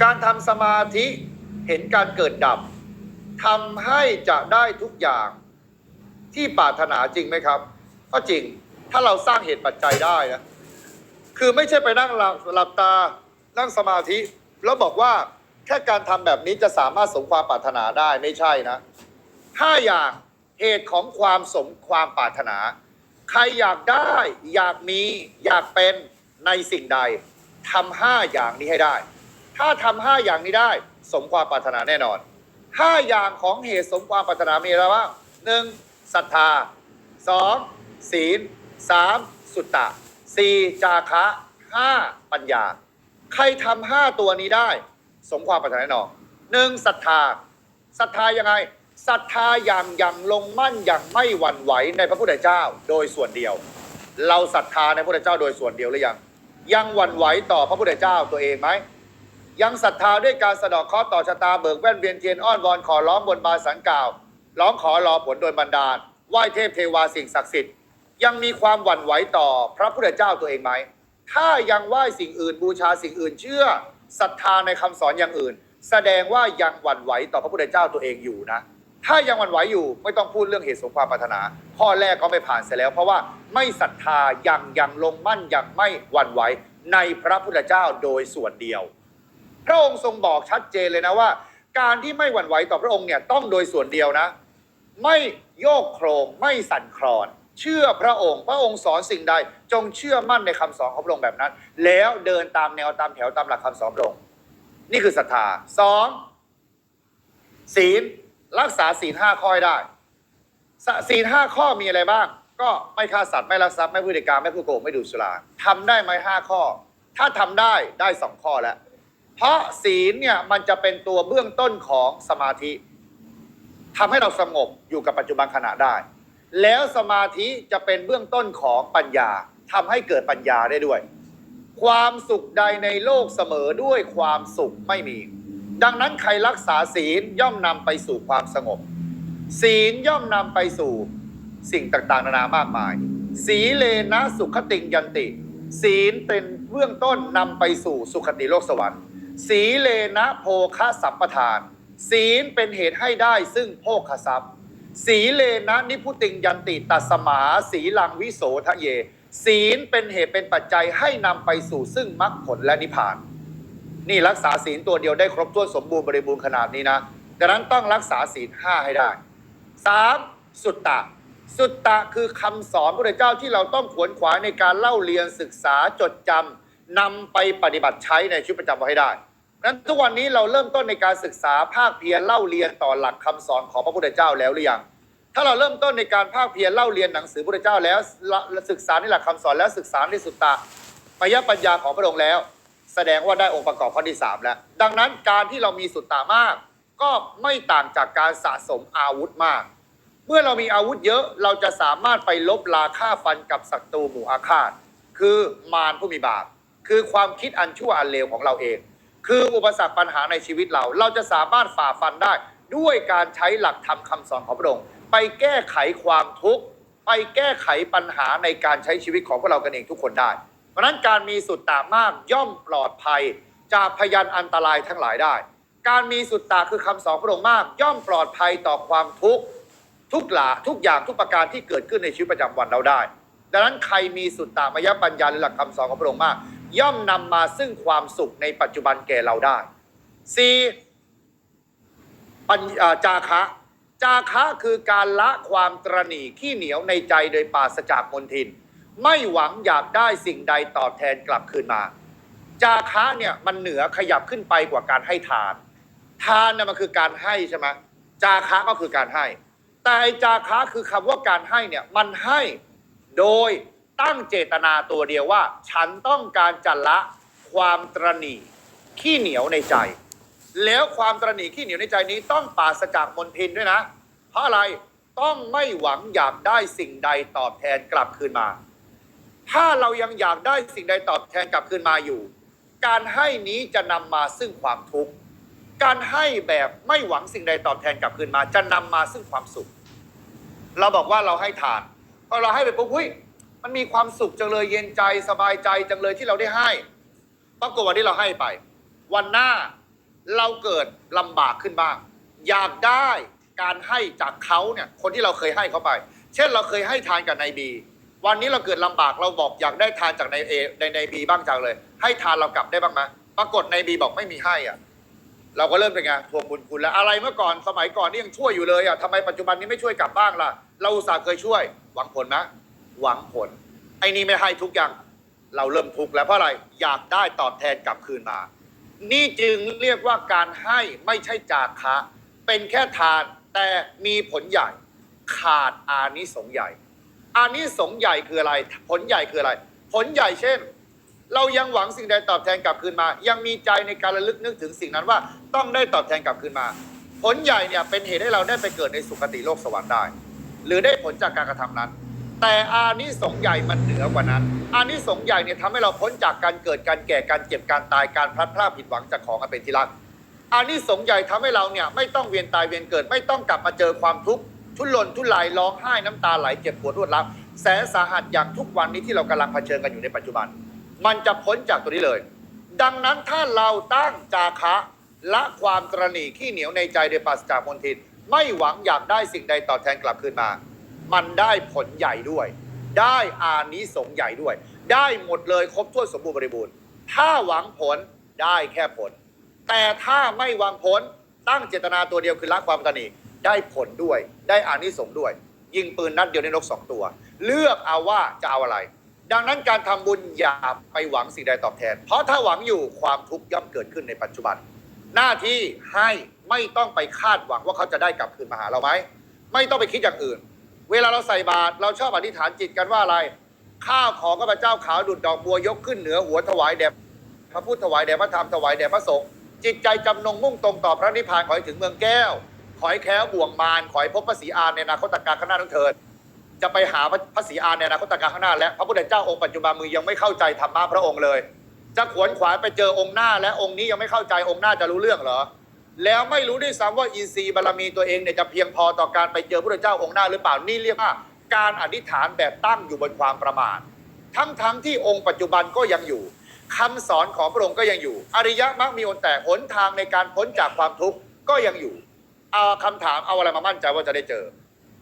การทำสมาธิเห็นการเกิดดับทำให้จะได้ทุกอย่างที่ปรารถนาจริงไหมครับ ก็จริงถ้าเราสร้างเหตุปัจจัยได้นะคือไม่ใช่ไปนั่งหลับหลับตานั่งสมาธิ แล้วบอกว่าแค่การทำแบบนี้จะสามารถสมความปรารถนาได้ไม่ใช่นะห้าอย่างเหตุของความสมความปรารถนา ใครอยากได้ อยากมี อยากเป็นในสิ่งใดทำห้าอย่างนี้ให้ได้ ถ้าทำห้าอย่างนี้ได้ สมความปรารถนาแน่นอนห้าอย่างของเหตุสมความปรารถนามีอะไรบ้างหนึ่งศรัทธาสองศีลสามสุตตะสี่จาคะห้าปัญญา ใครทำห้าตัวนี้ได้ สมความปรารถนาแน่นอนหนึ่งศรัทธาศรัทธายังไงศรัทธาอย่างอย่างลงมั่นอย่างไม่หวั่นไหวในพระพุทธเจ้าโดยส่วนเดียว เราศรัทธาในพระพุทธเจ้าโดยส่วนเดียวหรือยัง ยังหวั่นไหวต่อพระพุทธเจ้าตัวเองไหม ยังศรัทธาด้วยการสะดอกเคราะห์ต่อชะตาเบิกแว่นเวียนเทียนอ้อนวอนขอร้องบนบานสันกล่าว ร้องขอรอผลโดยบันดาลไหว้เทพเทวาสิ่งศักดิ์สิทธิ์ ยังมีความหวั่นไหวต่อพระพุทธเจ้าตัวเองไหม ถ้ายังไหว้สิ่งอื่นบูชาสิ่งอื่นเชื่อศรัทธาในคำสอนอย่างอื่น แสดงว่ายังหวั่นไหวต่อพระพุทธเจ้าตัวเองอยู่นะ ถ้ายังหวั่นไหวอยู่ไม่ต้องพูดเรื่องเหตุสมความปรารถนา ข้อแรกก็ไม่ผ่านเสียแล้ว เพราะว่าไม่ศรัทธายังยังลงมั่นยังไม่หวั่นไหวในพระพุทธเจ้าโดยส่วนเดียว พระองค์ทรงบอกชัดเจนเลยนะว่า การที่ไม่หวั่นไหวต่อพระองค์เนี่ยต้องโดยส่วนเดียวนะ ไม่โยกโครงไม่สั่นคลอน เชื่อพระองค์ พระองค์สอนสิ่งใด จงเชื่อมั่นในคำสอนของพระองค์แบบนั้น แล้วเดินตามแนวตามแถวตามหลักคำสอนพระองค์นี่คือศรัทธาสองศีลรักษาศีลห้าข้อได้ศีลห้าข้อมีอะไรบ้าง ก็ไม่ฆ่าสัตว์ไม่ลักทรัพย์ไม่พูดในการไม่พูดโกหกไม่ดูสุราทำได้ไหมห้าข้อ ถ้าทำได้ได้สองข้อแล้ว เพราะศีลเนี่ยมันจะเป็นตัวเบื้องต้นของสมาธิทำให้เราสงบอยู่กับปัจจุบันขณะได้ แล้วสมาธิจะเป็นเบื้องต้นของปัญญาทำให้เกิดปัญญาได้ด้วย ความสุขใดในโลกเสมอด้วยความสุขไม่มี ดังนั้นใครรักษาศีลย่อมนำไปสู่ความสงบ ศีลย่อมนำไปสู่สิ่งต่างๆ นานามากมาย สีเลนะสุขติงยันติ ศีลเป็นเบื้องต้นนำไปสู่สุขติโลกสวรรค์ สีเลนะโภคสัมปทาน ศีลเป็นเหตุให้ได้ซึ่งโภคทรัพย์ สีเลนะนิพุติงยันติตัสมา สีลังวิโสทะเย ศีลเป็นเหตุเป็นปัจจัยให้นำไปสู่ซึ่งมรรคผลและนิพพาน นี่รักษาศีลตัวเดียวได้ครบถ้วนสมบูรณ์บริบูรณ์ขนาดนี้นะดังนั้นต้องรักษาศีลห้าให้ได้สามสุตตะ สุตตะคือคำสอนพระเจ้าที่เราต้องขวนขวายในการเล่าเรียนศึกษาจดจำ นำไปปฏิบัติใช้ในชีวิตประจำวันให้ได้นั้นทุกวันนี้เราเริ่มต้นในการศึกษาภาคเพียรเล่าเรียนต่อหลักคำสอนของพระพุทธเจ้าแล้วหรือยัง ถ้าเราเริ่มต้นในการภาคเพียรเล่าเรียนหนังสือพระพุทธเจ้าแล้วศึกษาในหลักคำสอนแล้วศึกษาในสุตตะปยปัญญาของพระองค์แล้ว แสดงว่าได้องค์ประกอบข้อที่สามแล้ว ดังนั้นการที่เรามีสุตตามาก ก็ไม่ต่างจากการสะสมอาวุธมาก เมื่อเรามีอาวุธเยอะเราจะสามารถไปลบลาฆ่าฟันกับศัตรูหมู่อาฆาตคือมารผู้มีบาป คือความคิดอันชั่วอันเลวของเราเอง คืออุปสรรคปัญหาในชีวิตเรา เราจะสามารถฝ่าฟันได้ ด้วยการใช้หลักธรรมคำสอนของพระองค์ไปแก้ไขความทุกข์ไปแก้ไขปัญหาในการใช้ชีวิตของพวกเรากันเองทุกคนได้ เพราะนั้นการมีสุตตามากย่อมปลอดภัย จากพยันอันตรายทั้งหลายได้ การมีสุตตาคือคำสอนพระองค์มาก ย่อมปลอดภัยต่อความทุกข์ทุกหลาทุกอย่างทุกประการที่เกิดขึ้นในชีวิตประจำวันเราได้ ดังนั้นใครมีสุตตามยปัญญาหรือหลักคำสอนของพระองค์มาก ย่อมนำมาซึ่งความสุขในปัจจุบันแก่เราได้สี่ปัญอ่าจาคะ จาคะคือการละความตรณีขี้เหนียวในใจโดยปราศจากมนทิน ไม่หวังอยากได้สิ่งใดตอบแทนกลับคืนมา จาคะเนี่ยมันเหนือขยับขึ้นไปกว่าการให้ทาน ทานเนี่ยมันคือการให้ใช่ไหมจาคะก็คือการให้ แต่ไอจาคะคือคำว่าการให้เนี่ยมันให้โดย ตั้งเจตนาตัวเดียวว่า ฉันต้องการจะละความตรณีขี้เหนียวในใจ แล้วความตรณีขี้เหนียวในใจนี้ต้องปราศจากมนทินด้วยนะ เพราะอะไรต้องไม่หวังอยากได้สิ่งใดตอบแทนกลับคืนมา ถ้าเรายังอยากได้สิ่งใดตอบแทนกลับคืนมาอยู่ การให้นี้จะนำมาซึ่งความทุกข์การให้แบบไม่หวังสิ่งใดตอบแทนกลับคืนมา จะนำมาซึ่งความสุข เราบอกว่าเราให้ทานพอเราให้ไปปุ๊บเฮ้ย มันมีความสุขจังเลยเย็นใจสบายใจจังเลยที่เราได้ให้ปรากฏวันที่เราให้ไป วันหน้าเราเกิดลำบากขึ้นบ้าง อยากได้การให้จากเขาเนี่ยคนที่เราเคยให้เขาไป เช่นเราเคยให้ทานกับนายบี วันนี้เราเกิดลำบากเราบอกอยากได้ทานจากนายเอในนายบีบ้างจังเลย ให้ทานเรากลับได้บ้างไหมปรากฏนายบีบอกไม่มีให้อะเราก็เริ่มเป็นไงทวงบุญคุณแล้วอะไรเมื่อก่อนสมัยก่อนนี่ยังช่วยอยู่เลยอะทำไมปัจจุบันนี้ไม่ช่วยกลับบ้างล่ะ เราอุตส่าห์เคยช่วย หวังผลไหม หวังผล ไอ้นี่ไม่ให้ทุกอย่าง เราเริ่มทุกข์แล้วเพราะอะไรอยากได้ตอบแทนกลับคืนมา นี่จึงเรียกว่าการให้ไม่ใช่จาคะ เป็นแค่ทานแต่มีผลใหญ่ ขาดอานิสงส์ใหญ่ อานิสงส์ใหญ่คืออะไร ผลใหญ่คืออะไร ผลใหญ่เช่น เรายังหวังสิ่งใดตอบแทนกลับคืนมา ยังมีใจในการระลึกนึกถึงสิ่งนั้นว่า ต้องได้ตอบแทนกลับคืนมา ผลใหญ่เนี่ยเป็นเหตุให้เราได้ไปเกิดในสุคติโลกสวรรค์ได้ หรือได้ผลจากการกระทำนั้น แต่อานิสงส์ใหญ่มันเหนือกว่านั้น อานิสงส์ใหญ่เนี่ยทำให้เราพ้นจากการเกิดการแก่การเจ็บการตายการพลัดพรากผิดหวังจากของอันเป็นที่รักอานิสงส์ใหญ่ทำให้เราเนี่ยไม่ต้องเวียนตายเวียนเกิด ไม่ต้องกลับมาเจอความทุกข์ทุรนทุรายร้องไห้น้ำตาไหลเจ็บปวดรวดร้าวแสนสาหัสอย่างทุกวันนี้ที่เรากำลังเผชิญกันอยู่ในปัจจุบัน มันจะพ้นจากตัวนี้เลย ดังนั้นถ้าเราตั้งจาคะละความตรณีขี้เหนียวในใจโดยปราศจากมลทินไม่หวังอยากได้สิ่งใดตอบแทนกลับคืนมา มันได้ผลใหญ่ด้วย ได้อานิสงส์ใหญ่ด้วย ได้หมดเลยครบถ้วนสมบูรณ์บริบูรณ์ ถ้าหวังผลได้แค่ผล แต่ถ้าไม่หวังผลตั้งเจตนาตัวเดียวคือละความตรณีได้ผลด้วย ได้อานิสงส์ด้วย ยิงปืนนัดเดียวในนกสองตัว เลือกเอาว่าจะเอาอะไร ดังนั้นการทำบุญอย่าไปหวังสิ่งใดตอบแทน เพราะถ้าหวังอยู่ความทุกข์ย่อมเกิดขึ้นในปัจจุบัน หน้าที่ให้ไม่ต้องไปคาดหวังว่าเขาจะได้กลับคืนมาหาเราไหมไม่ต้องไปคิดอย่างอื่น เวลาเราใส่บาตรเราชอบอธิษฐานจิตกันว่าอะไร ข้าวของข้าพเจ้าขาวดุดดอกบัวยกขึ้นเหนือหัวถวายแด่พระพุทธถวายแด่พระธรรมถวายแด่พระสงฆ์จิตใจจำนงมุ่งตรงต่อพระนิพพานขอให้ถึงเมืองแก้ว ขอให้แคล้วบ่วงมารขอให้พบพระศรีอานในอนาคตการข้างหน้าทั้งเถิดจะไปหาพระศรีอานในอนาคตการข้างหน้าและพระพุทธเจ้าองค์ปัจจุบันมือยังไม่เข้าใจธรรมะพระองค์เลย จะขวนขวายไปเจอองค์หน้าและองค์นี้ยังไม่เข้าใจองค์หน้าจะรู้เรื่องเหรอ แล้วไม่รู้ด้วยซ้ำว่าอินทรีย์บารมีตัวเองเนี่ยจะเพียงพอต่อการไปเจอพระเจ้าองค์หน้าหรือเปล่านี่เรียกว่า การอธิษฐานแบบตั้งอยู่บนความประมาททั้งทั้งที่องค์ปัจจุบันก็ยังอยู่คำสอนของพระองค์ก็ยังอยู่ อริยะมรรคมีองค์แต่หนทางในการพ้นจากความทุกข์ก็ยังอยู่เอาคำถามเอาอะไรมามั่นใจว่าจะได้เจอ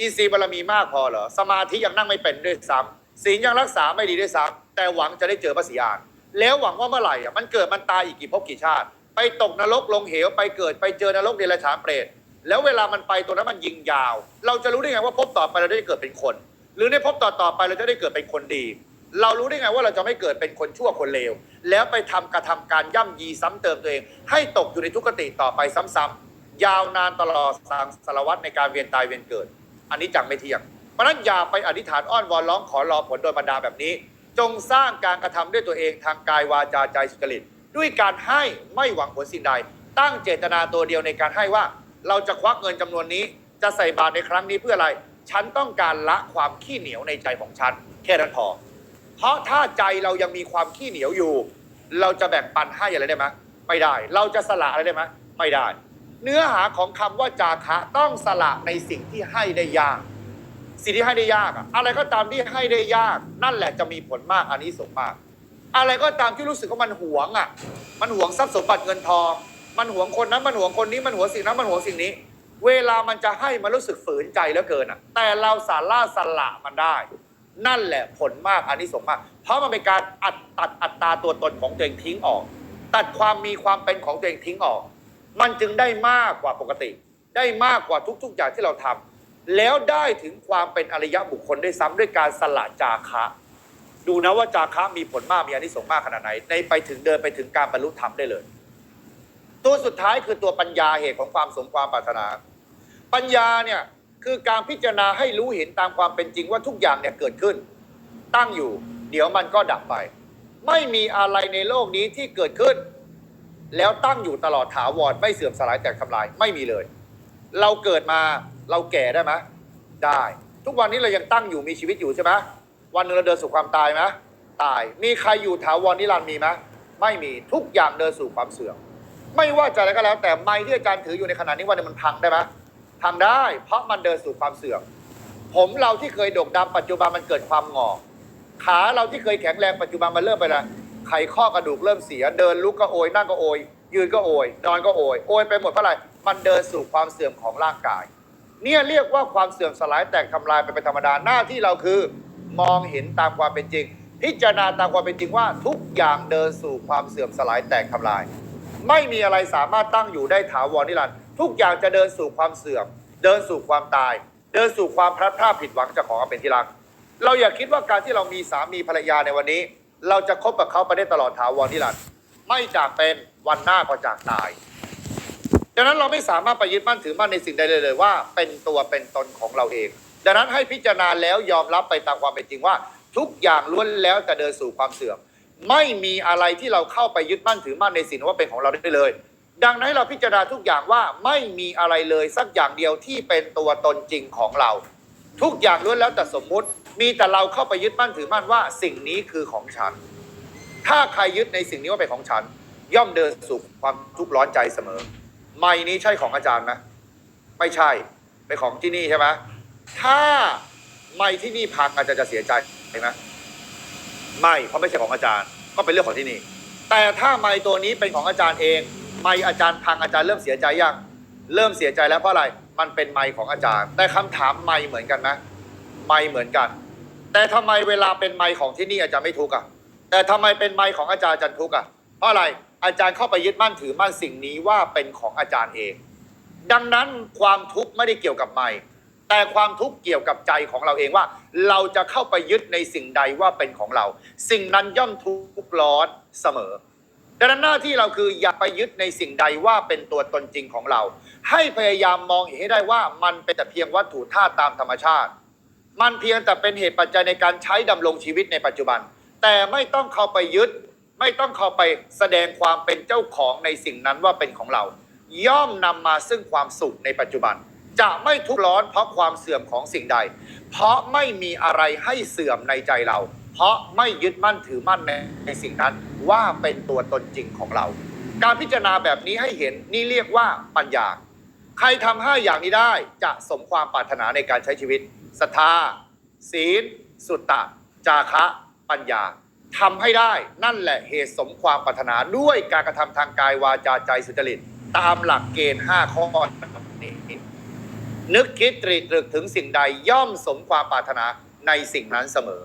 อินทรีย์บารมีมากพอเหรอสมาธิยังนั่งไม่เป็นด้วยซ้ำศีลยังรักษาไม่ดีด้วยซ้ำแต่หวังจะได้เจอพระศรีอานแล้วหวังว่าเมื่อไหร่อะมันเกิดมันตายอีกกี่ภพกี่ชาติ ไปตกนรกลงเหวไปเกิดไปเจอนรกเดรัจฉานเปรตแล้วเวลามันไปตัวนั้นมันยิงยาว เราจะรู้ได้ไงว่าภพต่อไปเราได้เกิดเป็นคน หรือในภพต่อต่อไปเราจะได้เกิดเป็นคนดี เรารู้ได้ไงว่าเราจะไม่เกิดเป็นคนชั่วคนเลวแล้วไปทำกระทำการย่ำยีซ้ำเติมตัวเอง ให้ตกอยู่ในทุกขติต่อไปซ้ำๆยาวนานตลอดสังสารวัตรในการเวียนตายเวียนเกิด อันนี้จังไม่เที่ยงเพราะนั้นอย่าไปอธิษฐานอ้อนวอนร้องขอรอผลโดยบรรดาแบบนี้ จงสร้างการกระทำด้วยตัวเองทางกายวาจาใจสุจริต ด้วยการให้ไม่หวังผลสิ่งใด ตั้งเจตนาตัวเดียวในการให้ว่า เราจะควักเงินจำนวนนี้จะใส่บาตรในครั้งนี้เพื่ออะไร ฉันต้องการละความขี้เหนียวในใจของฉันแค่นั้นพอ เพราะถ้าใจเรายังมีความขี้เหนียวอยู่ เราจะแบ่งปันให้อะไรได้ไหมไม่ได้ เราจะสละอะไรได้ไหมไม่ได้ เนื้อหาของคำว่าจาคะต้องสละในสิ่งที่ให้ได้ยาก สิ่งที่ให้ได้ยากอะอะไรก็ตามที่ให้ได้ยาก นั่นแหละจะมีผลมากอันนี้สงมาก อะไรก็ตามที่รู้สึกว่ามันหวงอะ มันหวงทรัพย์สมบัติเงินทอง มันหวงคนนั้น มันหวงคนนี้ มันหวงสิ่งนั้น มันหวงสิ่งนี้ เวลามันจะให้มันรู้สึกฝืนใจเหลือเกินอะ แต่เราสามารถสละมันได้ นั่นแหละผลมากอันนี้สงมาก เพราะมันเป็นการอัดตัดอัตราตัวตนของตัวเองทิ้งออก ตัดความมีความเป็นของตัวเองทิ้งออก มันจึงได้มากกว่าปกติ ได้มากกว่าทุก ๆ อย่างที่เราทำแล้วได้ถึงความเป็นอริยบุคคลได้ซ้ำด้วยการสละจาคะ ดูนะว่าจาคะมีผลมากมีอานิสงส์มากขนาดไหน ในไปถึงเดินไปถึงการบรรลุธรรมได้เลย ตัวสุดท้ายคือตัวปัญญาเหตุของความสมความปรารถนา ปัญญาเนี่ยคือการพิจารณาให้รู้เห็นตามความเป็นจริงว่าทุกอย่างเนี่ยเกิดขึ้น ตั้งอยู่ เดี๋ยวมันก็ดับไป ไม่มีอะไรในโลกนี้ที่เกิดขึ้น แล้วตั้งอยู่ตลอดถาวรไม่เสื่อมสลายแตกทำลายไม่มีเลย เราเกิดมาเราแก่ได้ไหมได้ ทุกวันนี้เรายังตั้งอยู่มีชีวิตอยู่ใช่ไหม วันหนึ่งเราเดินสู่ความตายไหมตาย มีใครอยู่ถาวรนิรันดร์มีไหมไม่มีทุกอย่างเดินสู่ความเสื่อม ไม่ว่าจะอะไรก็แล้ว แต่ไม้ที่อาจารย์ถืออยู่ในขณะนี้วันหนึงมันพังได้ไหมพังได้ เพราะมันเดินสู่ความเสื่อม ผมเราที่เคยโดกดำปัจจุบันมันเกิดความงอกขาเราที่เคยแข็งแรงปัจจุบันมันเริ่มไปล้วไขข้อกระดูกเริ่มเสีย เดินลุกก็โอยนั่งก็โอยยืนก็โอยนอนก็โอยโอยไปหมดเพราะอะไรมันเดินสู่ความเสื่อมของร่างกาย เนี่ยเรียกว่าความเสื่อมสลายแตกทำลายไปเป็นธรรมดาหน้าที่เราคือ มองเห็นตามความเป็นจริง พิจารณาตามความเป็นจริงว่าทุกอย่างเดินสู่ความเสื่อมสลายแตกทำลาย ไม่มีอะไรสามารถตั้งอยู่ได้ถาวรนิรันดร์ทุกอย่างจะเดินสู่ความเสื่อม เดินสู่ความตาย เดินสู่ความพลัดพรากผิดหวังจากของอันเป็นที่รัก เราอย่าคิดว่าการที่เรามีสามีภรรยาในวันนี้ เราจะคบกับเขาไปได้ตลอดถาวรนิรันดร์ไม่จากเป็นวันหน้าก็จากตายดังนั้นเราไม่สามารถไปยึดมั่นถือมั่นในสิ่งใดเลยเลยว่า เป็นตัวเป็นตนของเราเอง ดังนั้นให้พิจารณาแล้วยอมรับไปตามความเป็นจริงว่า ทุกอย่างล้วนแล้วแต่เดินสู่ความเสื่อม ไม่มีอะไรที่เราเข้าไปยึดมั่นถือมั่นในสิ่งนั้นว่าเป็นของเราได้เลย ดังนั้นเราพิจารณาทุกอย่างว่าไม่มีอะไรเลยสักอย่างเดียวที่เป็นตัวตนจริงของเรา ทุกอย่างล้วนแล้วแต่สมมุติ มีแต่เราเข้าไปยึดมั่นถือมั่นว่า สิ่งนี้คือของฉัน ถ้าใครยึดในสิ่งนี้ว่าเป็นของฉัน ย่อมเดินสู่ความทุกข์ร้อนใจเสมอ ไม้นี้ใช่ของอาจารย์ไหมไม่ใช่เป็นของที่นี่ใช่ไหม ถ้าไม้ที่นี่พังอาจารย์จะเสียใจเห็นไหมไม่เพราะไม่ใช่ของอาจารย์ ก็เป็นเรื่องของที่นี่ แต่ถ้าไม้ตัวนี้เป็นของอาจารย์เอง ไม้อาจารย์พังอาจารย์เริ่มเสียใจยังเริ่มเสียใจแล้วเพราะอะไรมันเป็นไม้ของอาจารย์ แต่คำถามไม้เหมือนกันไหมไม้เหมือนกัน แต่ทำไมเวลาเป็นไม้ของที่นี่อาจารย์ไม่ทุกข์อะแต่ทำไมเป็นไม้ของอาจารย์อาจารย์ทุกข์อะเพราะอะไรอาจารย์เข้าไปยึดมั่นถือมั่นสิ่งนี้ว่าเป็นของอาจารย์เอง ดังนั้นความทุกข์ไม่ได้เกี่ยวกับไม้ แต่ความทุกข์เกี่ยวกับใจของเราเองว่า เราจะเข้าไปยึดในสิ่งใดว่าเป็นของเรา สิ่งนั้นย่อมทุกข์ร้อนเสมอดังนั้นหน้าที่เราคืออย่าไปยึดในสิ่งใดว่าเป็นตัวตนจริงของเรา ให้พยายามมองเห็นให้ได้ว่ามันเป็นแต่เพียงวัตถุธาตุตามธรรมชาติ มันเพียงแต่เป็นเหตุปัจจัยในการใช้ดำรงชีวิตในปัจจุบัน แต่ไม่ต้องเข้าไปยึด ไม่ต้องเข้าไปแสดงความเป็นเจ้าของในสิ่งนั้นว่าเป็นของเรา ย่อมนำมาซึ่งความสุขในปัจจุบัน จะไม่ทุกข์ร้อนเพราะความเสื่อมของสิ่งใด เพราะไม่มีอะไรให้เสื่อมในใจเรา เพราะไม่ยึดมั่นถือมั่นในในสิ่งนั้นว่าเป็นตัวตนจริงของเรา การพิจารณาแบบนี้ให้เห็นนี่เรียกว่าปัญญา ใครทำห้าอย่างนี้ได้จะสมความปรารถนาในการใช้ชีวิตศรัทธาศีล สุตตะ จาคะ ปัญญาทำให้ได้นั่นแหละเหตุสมความปรารถนาด้วยการกระทำทางกายวาจาใจสุจริต ตามหลักเกณฑ์ 5 ข้อนี้ นึกคิดตรีตรึกถึงสิ่งใดย่อมสมความปรารถนาในสิ่งนั้นเสมอ